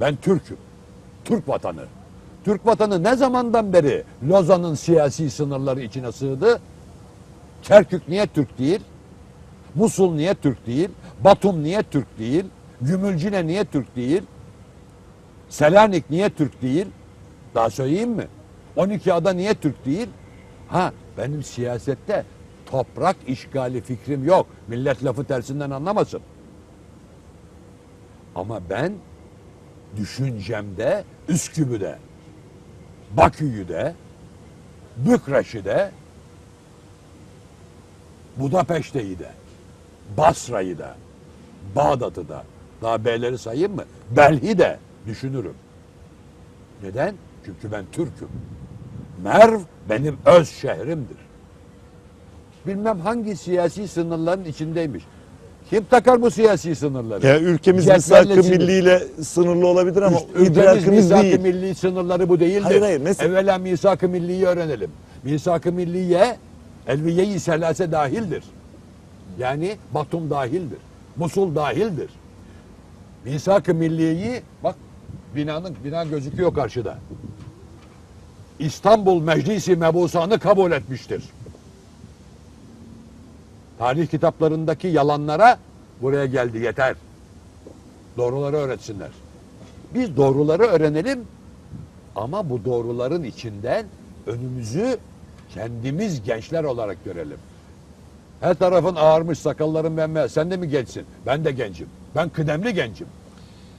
Ben Türk'üm. Türk vatanı. Türk vatanı ne zamandan beri Lozan'ın siyasi sınırları içine sığdı? Kerkük niye Türk değil? Musul niye Türk değil? Batum niye Türk değil? Gümülcine niye Türk değil? Selanik niye Türk değil? Daha söyleyeyim mi? 12 ada niye Türk değil? Ha benim siyasette toprak işgali fikrim yok. Millet lafı tersinden anlamasın. Ama ben düşüncemde Üsküp'ü de, Bakü'yü Bükreş'i de, Budapeşte'yi de, Basra'yı da, Bağdat'ı da, daha B'leri sayayım mı? Belhi de düşünürüm. Neden? Çünkü ben Türk'üm. Merv benim öz şehrimdir. Bilmem hangi siyasi sınırların içindeymiş. Kim takar bu siyasi sınırları? Ya ülkemiz misak-ı milliyle sınırlı olabilir ama Ülkemiz misak-ı milli sınırları bu değildir. Hayır, hayır, mesela- Evvela misak-ı milliyi öğrenelim. Misak-ı milliye elviye-i selase dahildir. Yani Batum dahildir. Musul dahildir. Misak-ı milliyi bak binanın bina gözüküyor karşıda. İstanbul Meclisi Mebusanı kabul etmiştir. Tarih kitaplarındaki yalanlara buraya geldi yeter. Doğruları öğretsinler. Biz doğruları öğrenelim ama bu doğruların içinden önümüzü kendimiz gençler olarak görelim. Her tarafın ağarmış, sakalların bembeyaz. Sen de mi gençsin? Ben de gencim. Ben kıdemli gencim.